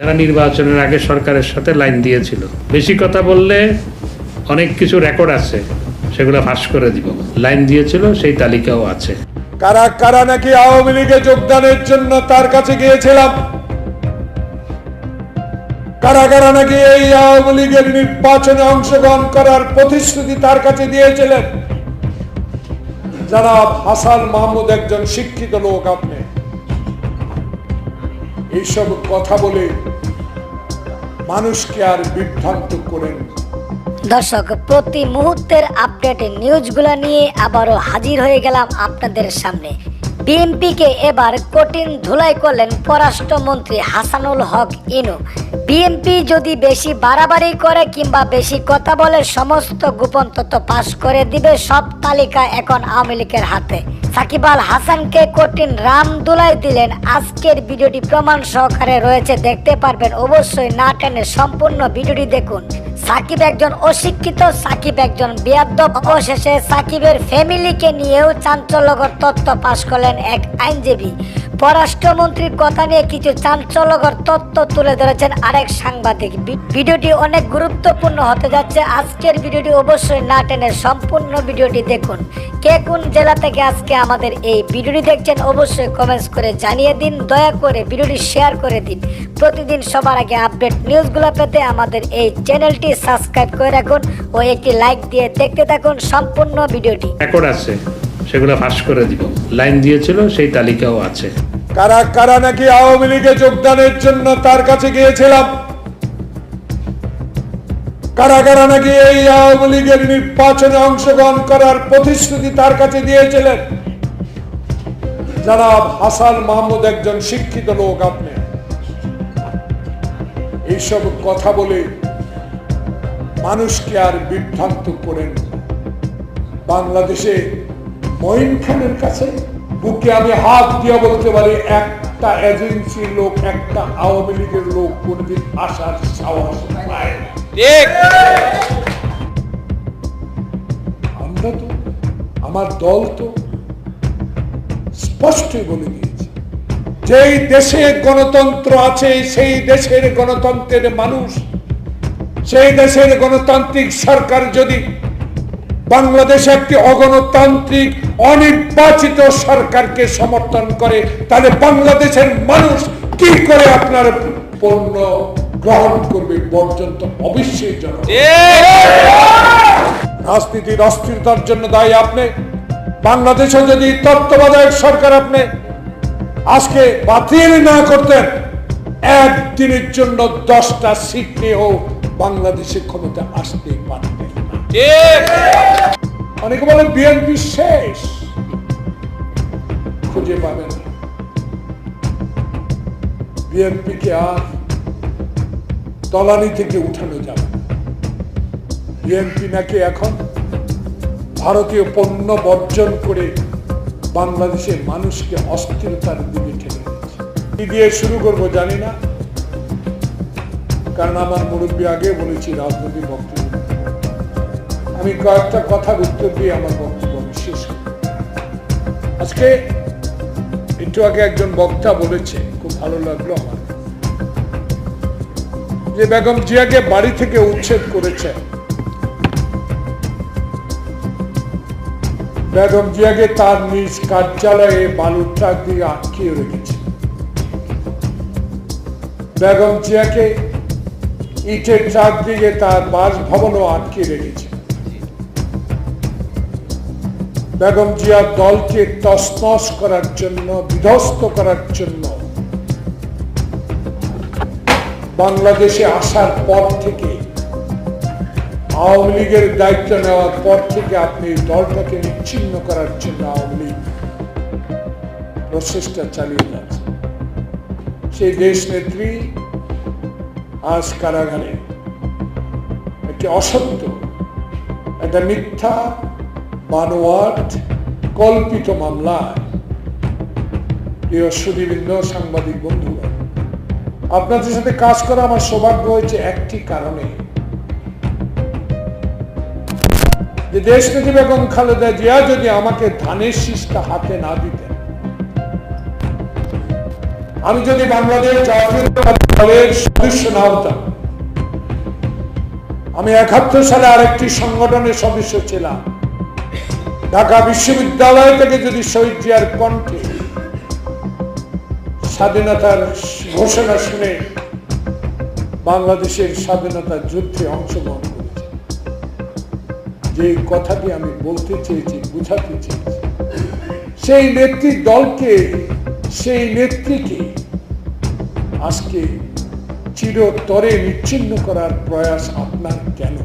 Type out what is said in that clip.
যারা নির্বাচনের আগে সরকারের সাথে লাইন দিয়েছিল। বেশি কথা বললে অনেক কিছু রেকর্ড আছে, সেগুলো ফাঁস করে দিব। লাইন দিয়েছিল, সেই তালিকাও আছে। কারা কারা নাকি আওয়ামী লীগে যোগদানের জন্য তার কাছে গিয়েছিলাম? কারা কারা নাকি এই আওয়ামী লীগের নির্বাচনে অংশগ্রহণ করার প্রতিশ্রুতি তার কাছে দিয়েছিলেন? যারা হাসান মাহমুদ একজন শিক্ষিত লোক আপনি। এইসব কথা বলে মানুষকে আর বিভ্রান্ত করেন। দর্শক, প্রতি মুহূর্তের আপডেট নিউজগুলো নিয়ে আবারও হাজির হয়ে গেলাম আপনাদের সামনে। বিএনপিকে এবার কঠিন ধুলাই করলেন পররাষ্ট্রমন্ত্রী হাসানুল হক ইনু। বিএনপি যদি বেশি বাড়াবাড়ি করে কিংবা বেশি কথা বলে, সমস্ত গোপন তথ্য পাশ করে দিবে সব তালিকা এখন আওয়ামী লীগের হাতে। সাকিব আল হাসানকে কঠিন রাম দুলাই দিলেন। আজকের ভিডিওটি প্রমাণ সহকারে রয়েছে, দেখতে পারবেন। অবশ্যই না টেনে সম্পূর্ণ ভিডিওটি দেখুন। সাকিব একজন অশিক্ষিত, সাকিব একজন বেয়াদব। অবশেষে সাকিবের ফ্যামিলিকে নিয়েও চাঞ্চল্যকর তথ্য পাশ করলেন এক আইনজীবী। পররাষ্ট্রমন্ত্রীর কথা নিয়ে কিছু চাঞ্চল্যকর তথ্য তুলে ধরেছেন আরেক সাংবাদিক। ভিডিওটি অনেক গুরুত্বপূর্ণ হতে যাচ্ছে। আজকের ভিডিওটি অবশ্যই না টেনে সম্পূর্ণ ভিডিওটি দেখুন। কে কোন জেলা থেকে আজকে আমাদের এই ভিডিওটি দেখছেন অবশ্যই কমেন্টস করে জানিয়ে দিন। দয়া করে ভিডিওটি শেয়ার করে দিন। প্রতিদিন সবার আগে আপডেট নিউজগুলো পেতে আমাদের এই চ্যানেলটি সাবস্ক্রাইব করে রাখুন ও একটি লাইক দিয়ে দেখতে থাকুন সম্পূর্ণ ভিডিওটি। সেগুলো ফাঁস করে দিব। লাইন দিয়েছিল, সেই তালিকাও আছে। কারা কারা নাকি আওয়ামী লীগে যোগদানের জন্য তার কাছে গিয়েছিলাম? কারা কারা নাকি এই আওয়ামী লীগের নির্বাচনে অংশগ্রহণ করার প্রতিশ্রুতি তার কাছে দিয়েছিলেন? যারা হাসান মাহমুদ একজন শিক্ষিত লোক আপনি। এইসব কথা বলে মানুষকে আর বিভ্রান্ত করেন বাংলাদেশে মঈন খানের কাছে বুকে আমি হাত দিয়ে বলতে পারি একটা এজেন্সির লোক একটা আওয়ামী লীগের লোক কোনদিন আসার সাহস পায় আমরা তো আমার দল তো স্পষ্টই বলে দিয়েছে যেই দেশে গণতন্ত্র আছে সেই দেশের গণতন্ত্রের মানুষ সেই দেশের গণতান্ত্রিক সরকার যদি বাংলাদেশ একটি অগণতান্ত্রিক অনির্বাচিত সরকারকে সমর্থন করে তাহলে বাংলাদেশের মানুষ কি করে আপনার পণ্য গ্রহণ করবে? পর্যন্ত অবশ্যই রাজনীতির অস্থিরতার জন্য দায়ী আপনি। বাংলাদেশে যদি তত্ত্বাবধায়ক সরকার আপনি আজকে বাতিল না করতেন একদিনের জন্য দশটা সিট নিয়েও বাংলাদেশে ক্ষমতা আসতে না অনেকে বলে বিএনপি শেষ। খুঁজে পাবেন বিএনপি কে আর তলানি থেকে উঠানো যাবে বিএনপি নাকি এখন ভারতীয় পণ্য বর্জন করে বাংলাদেশের মানুষকে অস্থিরতার দিকে ঠেলে কি দিয়ে শুরু করব জানি না। কারণ আমার মুরব্বী আগে বলেছি, রাজনৈতিক বক্তব্য আমি কয়েকটা কথার উত্তর দিয়ে আমার বক্তব্য আমি শেষ। আজকে একটু আগে একজন বক্তা বলেছে, খুব ভালো লাগল আমার। যে বেগম জিয়াকে বাড়ি থেকে উচ্ছেদ করেছে বেগম জিয়াকে তার নিজ কার্যালয়ে বালুর ট্রাক দিয়ে আটকিয়ে রেখেছে। বেগম জিয়াকে ইটের ট্রাক দিয়ে তার বাসভবনও আটকে রেখেছে। বেগম জিয়ার দলকে তসনস করার জন্য, বিধ্বস্ত করার জন্য বাংলাদেশে আসার পর থেকে, আওয়ামী লীগের দায়িত্ব নেওয়ার পর থেকে আপনি দলটাকে নিচ্ছিন্ন করার জন্য আওয়ামী লীগ প্রচেষ্টা চালিয়ে যাচ্ছে। সেই দেশ নেত্রী আজ কারাগারে। একটি অসত্য একটা মিথ্যা। বানোয়াট কল্পিত মামলায়। প্রিয় সুদীবৃন্দ সাংবাদিক বন্ধুরা, আপনাদের সাথে কাজ করা আমার সৌভাগ্য হয়েছে একটি কারণে। যে দেশ নেত্রী বেগম খালেদা জিয়া যদি আমাকে ধানের শীষটা হাতে না দিতেন, আমি যদি বাংলাদেশ দলের সদস্য না হতাম, আমি একাত্তর সালে আরেকটি সংগঠনের সদস্য ছিলাম। ঢাকা বিশ্ববিদ্যালয় থেকে যদি শহীদ জিয়ার কণ্ঠে স্বাধীনতার ঘোষণা শুনে বাংলাদেশের স্বাধীনতা যুদ্ধে অংশগ্রহণ করেছি, যে কথাটি আমি বলতে চেয়েছি, বুঝাতে চেয়েছি, সেই নেত্রী দলকে, সেই নেত্রীকে আজকে চিরতরে নিচ্ছিন্ন করার প্রয়াস আপনার কেন?